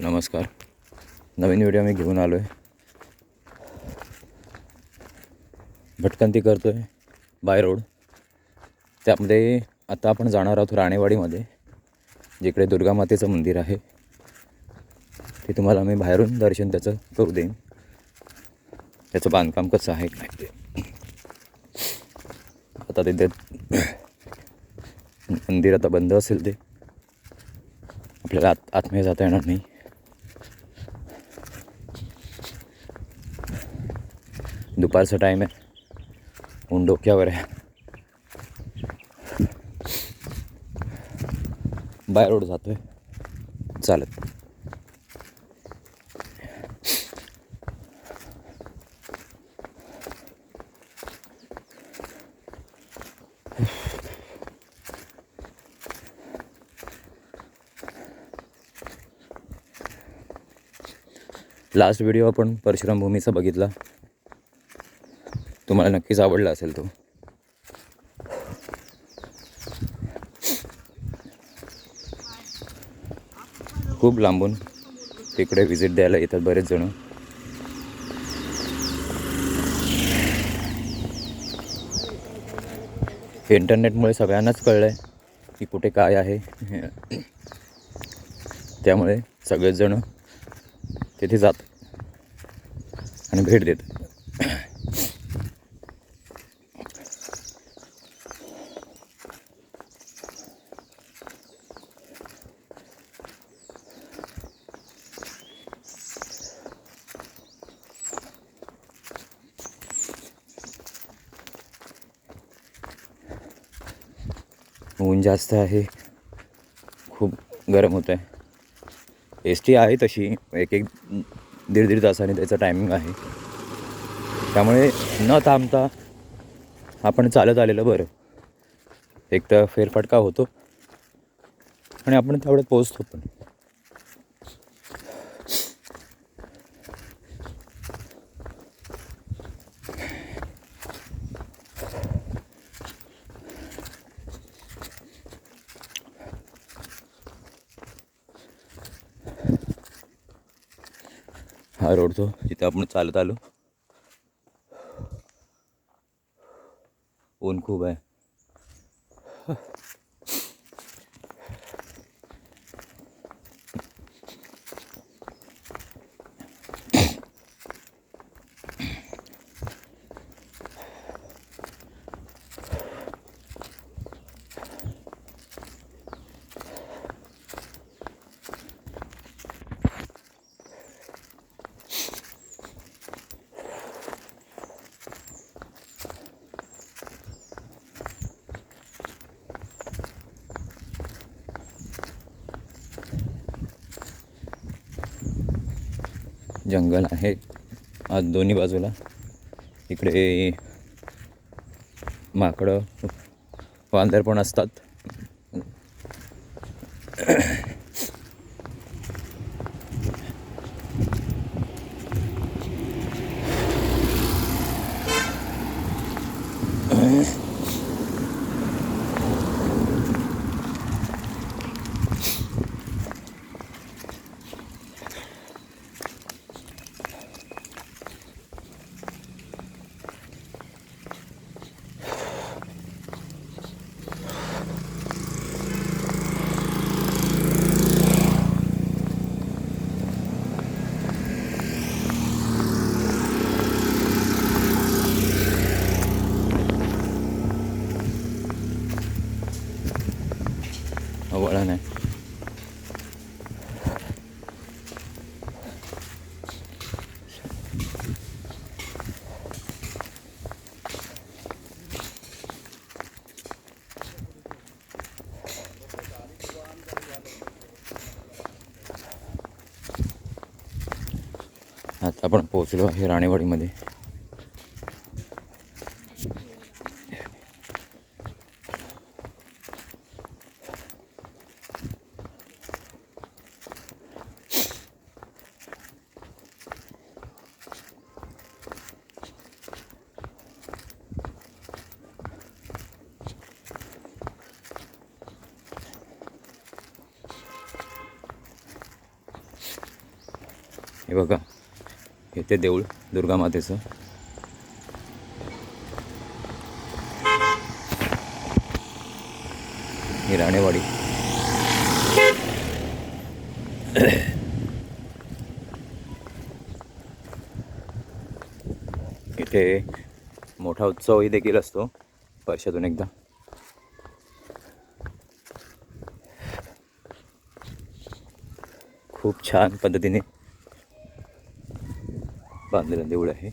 नमस्कार. नवीन व्हिडिओ मी घेऊन आलो आहे भटकंती करतो आहे बाय रोड. त्यामध्ये आता आपण जाणार आहोत राणेवाडीमध्ये जिकडे दुर्गामातेचं मंदिर आहे. ते तुम्हाला मी बाहेरून दर्शन त्याचं करू देईन. त्याचं बांधकाम कसं आहे काय ते. आता तिथे मंदिर आता बंद असेल ते. आपल्याला आत आतमध्ये जाता येणार नाही. दुपारचा टाईम आहे. ऊन डोक्यावर आहे. बाय रोड जातोय. चालत लास्ट व्हिडिओ आपण परशुराम भूमीचा बघितला. तुम्हाला नक्कीच आवडला असेल तो. खूप लांबून तिकडे व्हिजिट द्यायला येतात बरेच जण. इंटरनेटमुळे सगळ्यांनाच कळलं आहे की कुठे काय आहे. त्यामुळे सगळेच जण तिथे जातात आणि भेट देतात. ऊन जास्त आहे. खूप गरम होतं आहे एस टी आहे तशी एक एक दीड दीड तासाने त्याचं टायमिंग आहे. त्यामुळे न थांबता आपण चालत आलेलं बरं. एक तर फेरफटका होतो. आणि आपण तेवढ्यात पोचतो पण. हा रोड तो इथं आपण चालत आलो. ऊन खूप आहे. जंगल आहे. आज दोन्ही बाजूला. इकडे माकडं वांदर पण असतात. वळण आहे आता आपण पोहोचलो आहे राणेवाडीमध्ये हे बघा. इथे देऊळ दुर्गा मातेचं. ही राणेवाडी. इथे मोठा उत्सवही देखील असतो वर्षातून एकदा. खूप छान पद्धतीने बांधलेलं देऊळ आहे.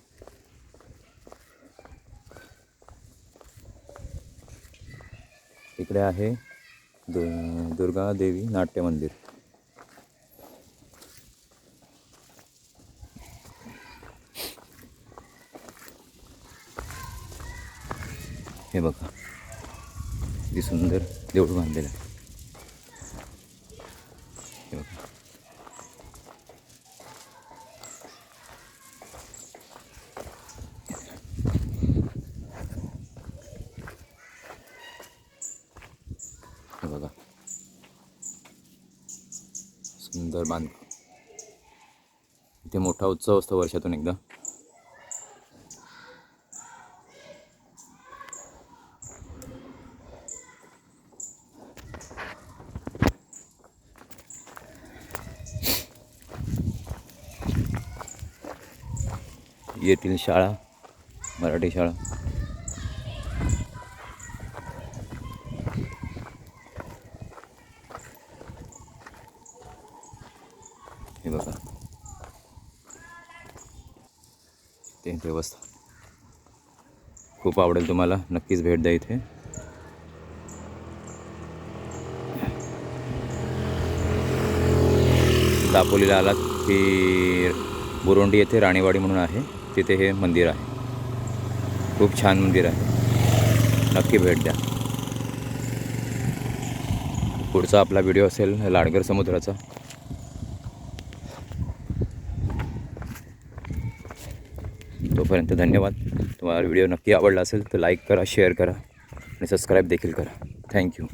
इकडे आहे दु दुर्गा देवी नाट्य मंदिर. हे बघा किती सुंदर देऊळ बांधलेलं आहे हे बघा हे बघा सुंदर बांधकाम इथे मोठा उत्सव असतो वर्षातून एकदा. येथील शाळा मराठी शाळा. हे बघा ते व्यवस्था. खूप आवडेल तुम्हाला. नक्कीच भेट द्या इथे. दापोलीला आलात की बुरोंडी येथे राणीवाडी म्हणून आहे. तिथे हे मंदिर आहे. खूप छान मंदिर आहे. नक्की भेट द्या. पुढचा आपला व्हिडिओ असेल लाडगर समुद्राचा. तोपर्यंत धन्यवाद. तुम्हाला व्हिडिओ नक्की आवडला असेल तर लाईक करा शेअर करा आणि सबस्क्राईब देखील करा. थँक्यू